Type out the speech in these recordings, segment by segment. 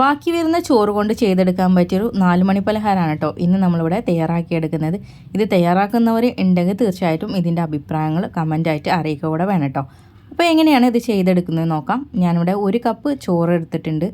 ബാക്കി വരുന്ന ചോറ് കൊണ്ട് ചെയ്തെടുക്കാൻ പറ്റിയൊരു നാല് മണി പലഹാരമാണ് കേട്ടോ. ഇന്ന് നമ്മളിവിടെ തയ്യാറാക്കിയെടുക്കുന്നത്. ഇത് തയ്യാറാക്കുന്നവർ ഉണ്ടെങ്കിൽ തീർച്ചയായിട്ടും ഇതിന്റെ അഭിപ്രായങ്ങൾ കമന്റായിട്ട് അറിയിക്കുക കൂടെ വേണം കേട്ടോ. അപ്പോൾ എങ്ങനെയാണ് ഇത് ചെയ്തെടുക്കുന്നത് നോക്കാം. ഞാനിവിടെ ഒരു കപ്പ് ചോറ് എടുത്തിട്ടുണ്ട്.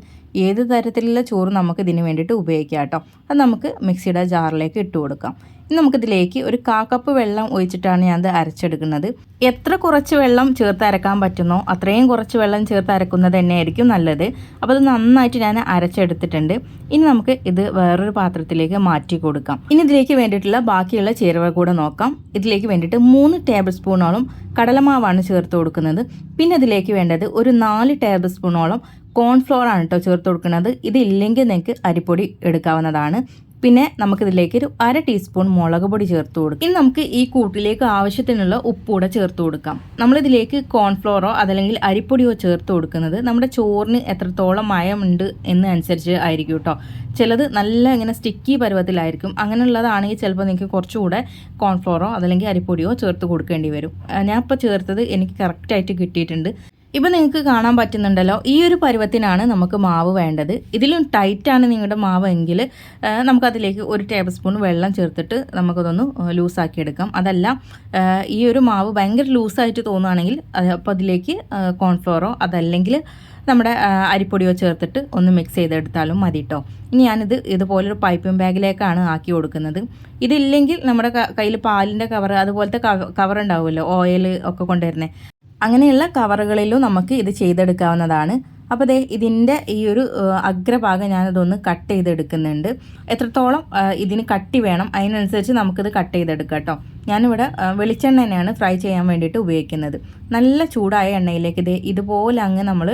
ഏത് തരത്തിലുള്ള ചോറ് നമുക്ക് ഇതിന് വേണ്ടിയിട്ട് ഉപയോഗിക്കാം കേട്ടോ. അത് നമുക്ക് മിക്സിയുടെ ജാറിലേക്ക് ഇട്ട് കൊടുക്കാം. ഇനി നമുക്കിതിലേക്ക് ഒരു കാ കപ്പ് വെള്ളം ഒഴിച്ചിട്ടാണ് ഞാൻ അത് അരച്ചെടുക്കുന്നത്. എത്ര കുറച്ച് വെള്ളം ചേർത്ത് അരക്കാൻ പറ്റുന്നോ അത്രയും കുറച്ച് വെള്ളം ചേർത്ത് അരക്കുന്നത് തന്നെയായിരിക്കും നല്ലത്. അപ്പോൾ അത് നന്നായിട്ട് ഞാൻ അരച്ചെടുത്തിട്ടുണ്ട്. ഇനി നമുക്ക് ഇത് വേറൊരു പാത്രത്തിലേക്ക് മാറ്റി കൊടുക്കാം. ഇനി ഇതിലേക്ക് വേണ്ടിയിട്ടുള്ള ബാക്കിയുള്ള ചേരുവ കൂടെ നോക്കാം. ഇതിലേക്ക് വേണ്ടിയിട്ട് മൂന്ന് ടേബിൾ സ്പൂണോളം കടലമാവാണ് ചേർത്ത് കൊടുക്കുന്നത്. പിന്നെ ഇതിലേക്ക് വേണ്ടത് ഒരു നാല് ടേബിൾ സ്പൂണോളം കോൺഫ്ലോർ ആണ് കേട്ടോ ചേർത്ത് കൊടുക്കുന്നത്. ഇതില്ലെങ്കിൽ നിങ്ങൾക്ക് അരിപ്പൊടി എടുക്കാവുന്നതാണ്. പിന്നെ നമുക്കിതിലേക്ക് ഒരു അര ടീസ്പൂൺ മുളക് പൊടി ചേർത്ത് കൊടുക്കും. ഇനി നമുക്ക് ഈ കൂട്ടിലേക്ക് ആവശ്യത്തിനുള്ള ഉപ്പൂടെ ചേർത്ത് കൊടുക്കാം. നമ്മളിതിലേക്ക് കോൺഫ്ലോറോ അതല്ലെങ്കിൽ അരിപ്പൊടിയോ ചേർത്ത് കൊടുക്കുന്നത് നമ്മുടെ ചോറിന് എത്രത്തോളം മയമുണ്ട് എന്ന് അനുസരിച്ച് ആയിരിക്കും കേട്ടോ ചിലത് നല്ല ഇങ്ങനെ സ്റ്റിക്കി പരുവത്തിലായിരിക്കും. അങ്ങനെയുള്ളതാണെങ്കിൽ ചിലപ്പോൾ നിങ്ങൾക്ക് കുറച്ചുകൂടെ കോൺഫ്ലോറോ അതല്ലെങ്കിൽ അരിപ്പൊടിയോ ചേർത്ത് കൊടുക്കേണ്ടി വരും. ഞാൻ ഇപ്പോൾ ചേർത്തത് എനിക്ക് കറക്റ്റായിട്ട് കിട്ടിയിട്ടുണ്ട്. ഇപ്പം നിങ്ങൾക്ക് കാണാൻ പറ്റുന്നുണ്ടല്ലോ ഈ ഒരു പരുവത്തിനാണ് നമുക്ക് മാവ് വേണ്ടത്. ഇതിലും ടൈറ്റാണ് നിങ്ങളുടെ മാവ് എങ്കിൽ നമുക്കതിലേക്ക് ഒരു ടേബിൾ സ്പൂൺ വെള്ളം ചേർത്തിട്ട് നമുക്കതൊന്ന് ലൂസാക്കി എടുക്കാം. അതല്ല ഈ ഒരു മാവ് ഭയങ്കര ലൂസായിട്ട് തോന്നുകയാണെങ്കിൽ അപ്പോൾ അതിലേക്ക് കോൺഫ്ലോറോ അതല്ലെങ്കിൽ നമ്മുടെ അരിപ്പൊടിയോ ചേർത്തിട്ട് ഒന്ന് മിക്സ് ചെയ്തെടുത്താലും മതി കേട്ടോ ഇനി ഞാനിത് ഇതുപോലൊരു പൈപ്പിംഗ് ബാഗിലേക്കാണ് ആക്കി കൊടുക്കുന്നത്. ഇതില്ലെങ്കിൽ നമ്മുടെ കയ്യിൽ പാലിന്റെ കവർ അതുപോലത്തെ കവർ ഉണ്ടാവുമല്ലോ ഓയിൽ ഒക്കെ കൊണ്ടുവരുന്നത് അങ്ങനെയുള്ള കവറുകളിലും നമുക്ക് ഇത് ചെയ്തെടുക്കാവുന്നതാണ്. അപ്പോൾ ദേ ഇതിന്റെ ഈ ഒരു അഗ്രഭാഗം ഞാനതൊന്ന് കട്ട് ചെയ്തെടുക്കുന്നുണ്ട്. എത്രത്തോളം ഇതിന് കട്ടി വേണം അതിനനുസരിച്ച് നമുക്കിത് കട്ട് ചെയ്തെടുക്കാം കേട്ടോ. ഞാനിവിടെ വെളിച്ചെണ്ണ തന്നെയാണ് ഫ്രൈ ചെയ്യാൻ വേണ്ടിയിട്ട് ഉപയോഗിക്കുന്നത്. നല്ല ചൂടായ എണ്ണയിലേക്ക് ഇത് ഇതുപോലെ അങ്ങ് നമ്മൾ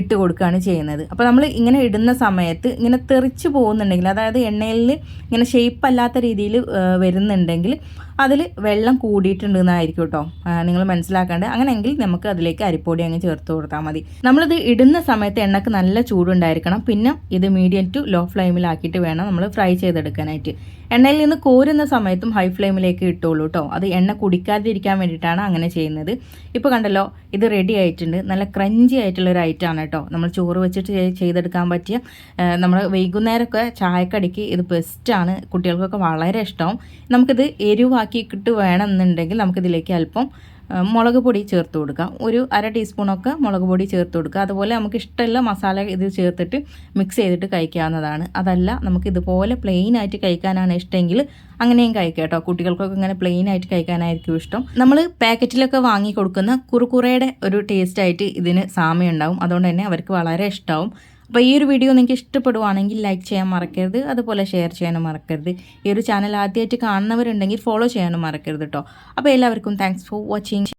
ഇട്ട് കൊടുക്കുകയാണ് ചെയ്യുന്നത്. അപ്പോൾ നമ്മൾ ഇങ്ങനെ ഇടുന്ന സമയത്ത് ഇങ്ങനെ തെറിച്ച് പോകുന്നുണ്ടെങ്കിൽ അതായത് എണ്ണയിൽ ഇങ്ങനെ ഷേപ്പ് അല്ലാത്ത രീതിയിൽ വരുന്നുണ്ടെങ്കിൽ അതിൽ വെള്ളം കൂടിയിട്ടുണ്ടെന്നായിരിക്കും കേട്ടോ. നിങ്ങൾ മനസ്സിലാക്കേണ്ടത്. അങ്ങനെയെങ്കിൽ നമുക്ക് അതിലേക്ക് അരിപ്പൊടി അങ്ങ് ചേർത്ത് കൊടുത്താൽ മതി. നമ്മളിത് ഇടുന്ന സമയത്ത് എണ്ണക്ക് നല്ല ചൂടുണ്ടായിരിക്കണം. പിന്നെ ഇത് മീഡിയം ടു ലോ ഫ്ലെയിമിലാക്കിയിട്ട് വേണം നമ്മൾ ഫ്രൈ ചെയ്തെടുക്കാനായിട്ട്. എണ്ണയിൽ നിന്ന് കോരുന്ന സമയത്തും ഹൈ ഫ്ലെയിമിലേക്ക് ഇട്ടുള്ളൂ കേട്ടോ അത് എണ്ണ കുടിക്കാതിരിക്കാൻ വേണ്ടിയിട്ടാണ് അങ്ങനെ ചെയ്യുന്നത്. ഇപ്പോൾ കണ്ടല്ലോ ഇത് റെഡി ആയിട്ടുണ്ട്. നല്ല ക്രഞ്ചി ആയിട്ടുള്ള ഒരു ഐറ്റമാണ് കേട്ടോ നമ്മൾ ചോറ് വെച്ചിട്ട് ചെയ്തെടുക്കാൻ പറ്റിയ നമ്മൾ വൈകുന്നേരമൊക്കെ ചായക്കടിക്ക് ഇത് ബെസ്റ്റാണ് കുട്ടികൾക്കൊക്കെ വളരെ ഇഷ്ടവും നമുക്കിത് എരിവാക്കിയിട്ട് വേണമെന്നുണ്ടെങ്കിൽ നമുക്കിതിലേക്ക് അല്പം മുളക് പൊടി ചേർത്ത് കൊടുക്കുക. ഒരു അര ടീസ്പൂണൊക്കെ മുളക് പൊടി ചേർത്ത് കൊടുക്കുക. അതുപോലെ നമുക്ക് ഇഷ്ടമുള്ള മസാല ഇത് ചേർത്തിട്ട് മിക്സ് ചെയ്തിട്ട് കഴിക്കാവുന്നതാണ്. അതല്ല നമുക്ക് ഇതുപോലെ പ്ലെയിൻ ആയിട്ട് കഴിക്കാനാണ് ഇഷ്ടമെങ്കിൽ അങ്ങനെയും കഴിക്കാം കേട്ടോ. കുട്ടികൾക്കൊക്കെ ഇങ്ങനെ പ്ലെയിൻ ആയിട്ട് കഴിക്കാനായിരിക്കും ഇഷ്ടം. നമ്മൾ പാക്കറ്റിലൊക്കെ വാങ്ങി കൊടുക്കുന്ന കുറുക്കുറയുടെ ഒരു ടേസ്റ്റായിട്ട് ഇതിന് സാമ്യം ഉണ്ടാവും. അതുകൊണ്ട് തന്നെ അവർക്ക് വളരെ ഇഷ്ടമാവും അപ്പോൾ ഈ ഒരു വീഡിയോ നിങ്ങൾക്ക് ഇഷ്ടപ്പെടുവാണെങ്കിൽ ലൈക്ക് ചെയ്യാൻ മറക്കരുത് അതുപോലെ ഷെയർ ചെയ്യാനും മറക്കരുത്. ഈ ഒരു ചാനൽ ആദ്യമായിട്ട് കാണുന്നവരുണ്ടെങ്കിൽ ഫോളോ ചെയ്യാനും മറക്കരുത് കേട്ടോ അപ്പോൾ എല്ലാവർക്കും താങ്ക്സ് ഫോർ വാച്ചിങ്